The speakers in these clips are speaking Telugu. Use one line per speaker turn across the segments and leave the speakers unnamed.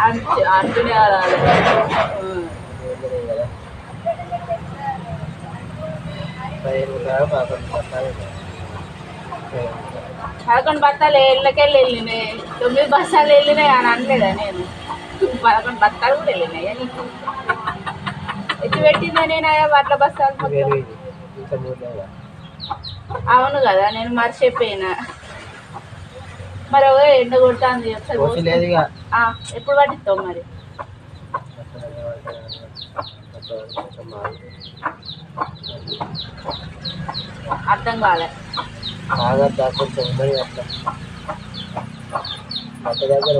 అంటూనే రాలి
పదకొండు
బత్తాలు ఇళ్ళకెళ్ళి వెళ్ళినాయి. తొమ్మిది బస్తాలు వెళ్ళినాయి అని అనలేదా నేను? పదకొండు బత్తాలు కూడా వెళ్ళినాయా నీకు? ఎత్తి పెట్టిందా నేను అట్ల బస్తాలు అవును కదా నేను మర్చిపోయినా మరి ఎండ కొడుతుంది ఎప్పుడు పట్టిస్తావు మరి? అర్థం కాలే.
దగ్గర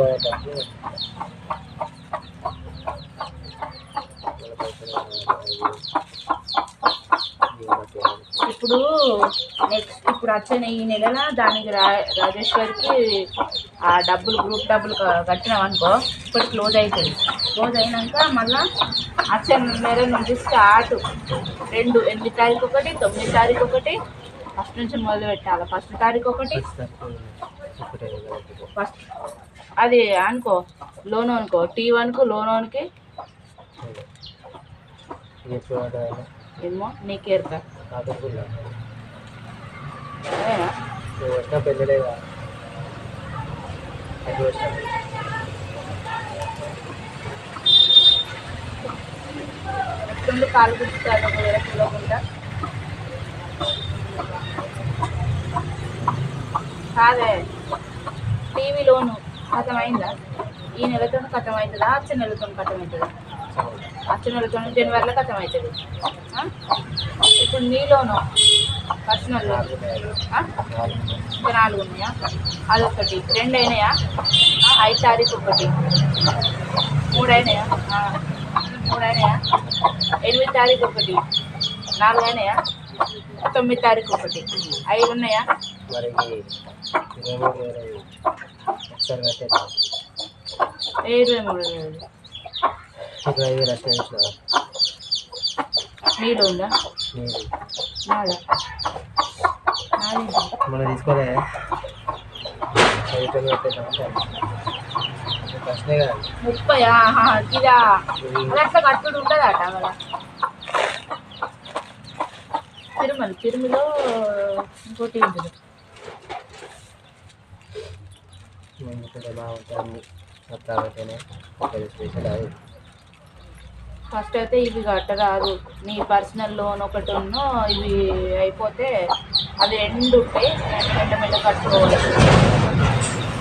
ఇప్పుడు నెక్స్ట్ ఇప్పుడు వచ్చే ఈ నెల దానికి రా రాజేశ్వరికి ఆ డబ్బులు గ్రూప్ డబ్బులు కట్టినాం అనుకో ఇప్పుడు క్లోజ్ అవుతుంది క్లోజ్ అయినాక మళ్ళా వచ్చే నెల నుంచి స్టార్ట్ రెండు ఎనిమిది తారీఖు ఒకటి తొమ్మిది తారీఖు ఒకటి ఫస్ట్ నుంచి మొదలు పెట్టాలి. ఫస్ట్ తారీఖు ఒకటి ఫస్ట్ అది అనుకో లోన్ అనుకో టీ వన్కు లోన్ వన్కి ఏమో నీకేరుతా ఎప్పుడు కాలు గుర్తుతాడు ఒకవేళ పిలవకుండా కాదే. టీవీలోను కథమైందా? ఈ నెలతో కథమవుతుందా వచ్చే నెలతో కథమవుతుందా వచ్చే నెలతో జనవరిలో కథమవుతుంది ఆ? ఇప్పుడు నీలోను పర్సనల్ ఇంకా నాలుగు ఉన్నాయా? అదొకటి రెండు అయినాయా ఐదు తారీఖు ఒకటి. మూడు అయినాయా మూడు అయినాయా ఎనిమిది తారీఖు ఒకటి. నాలుగు అయినాయా తొమ్మిది తారీఖు ఒకటి. ఐదు. ఉన్నాయా
ఇరవై మూడు
వేలు
ఇరవై ఐదు అట్లా వేసిన
నీళ్ళు ఉందా? నాది
మనం తీసుకోలే? ప్రశ్నే కదా.
ముప్పై అట్లా కట్టుడు ఉంటుందట తిరుమల తిరుమలలో ఇంకోటి ఉంటుంది.
ఇక్కడ బాగుంటుంది అట్లా స్పెషల్ అది.
ఫస్ట్ అయితే ఇవి కట్టరాదు. నీ పర్సనల్ లోన్ ఒకటి ఉన్నో ఇవి అయిపోతే అది రెండు ఉంటాయి. మెల్ల మెల్ల కట్టుకోవాలి.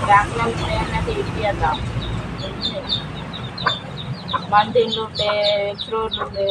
బ్యాంకులో ఉన్నాయన్నది ఇప్పియద్దా మంత్ ఇల్లు ఉండే ఎక్స్ రోడ్లు ఉండే